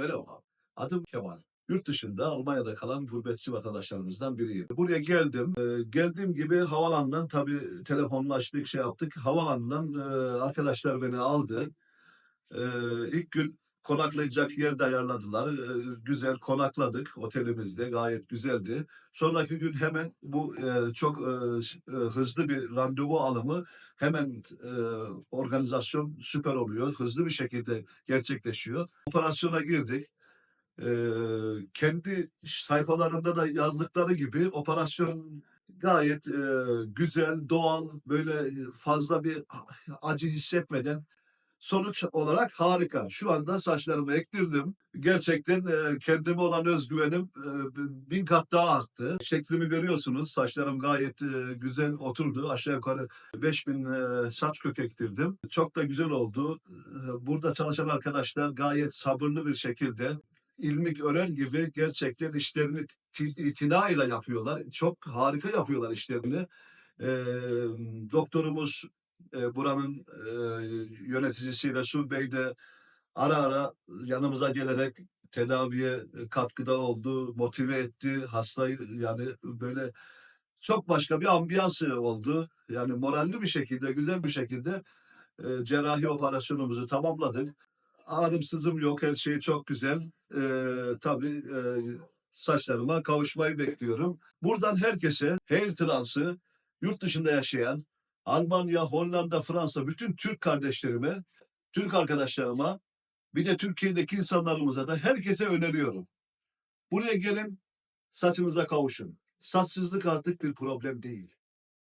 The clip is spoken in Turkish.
Merhaba, adım Kemal. Yurt dışında Almanya'da kalan gurbetçi vatandaşlarımızdan biriyim. Buraya geldim. Ee, geldiğim gibi havalandan tabii telefonlaştık, şey yaptık. Havalandan e, arkadaşlar beni aldı. Ee, ilk gün konaklayacak yer de ayarladılar. Ee, güzel konakladık otelimizde. Gayet güzeldi. Sonraki gün hemen bu e, çok e, e, hızlı bir randevu alımı hemen organizasyon süper oluyor. Hızlı bir şekilde gerçekleşiyor. Operasyona girdik. Ee, kendi sayfalarında da yazdıkları gibi operasyon gayet güzel, doğal, böyle fazla bir acı hissetmeden sonuç olarak harika. Şu anda saçlarımı ektirdim. Gerçekten e, kendime olan özgüvenim e, bin kat daha arttı. Şeklimi görüyorsunuz. Saçlarım gayet e, güzel oturdu. Aşağı yukarı 5000 e, saç kök ektirdim. Çok da güzel oldu. E, Burada çalışan arkadaşlar gayet sabırlı bir şekilde ilmik örer gibi gerçekten işlerini ti- itinayla yapıyorlar. Çok harika yapıyorlar işlerini. E, doktorumuz e, buranın e, yöneticisi Resul Bey de ara ara yanımıza gelerek tedaviye e, katkıda oldu, motive etti hastayı yani böyle çok başka bir ambiyansı oldu. Yani moralli bir şekilde, güzel bir şekilde e, cerrahi operasyonumuzu tamamladık. Ağrım sızım yok, her şey çok güzel. E, tabii e, saçlarıma kavuşmayı bekliyorum. Buradan herkese hair transı, yurt dışında yaşayan Almanya, Hollanda, Fransa bütün Türk kardeşlerime, Türk arkadaşlarıma bir de Türkiye'deki insanlarımıza da herkese öneriyorum. Buraya gelin, saçınıza kavuşun. Saçsızlık artık bir problem değil.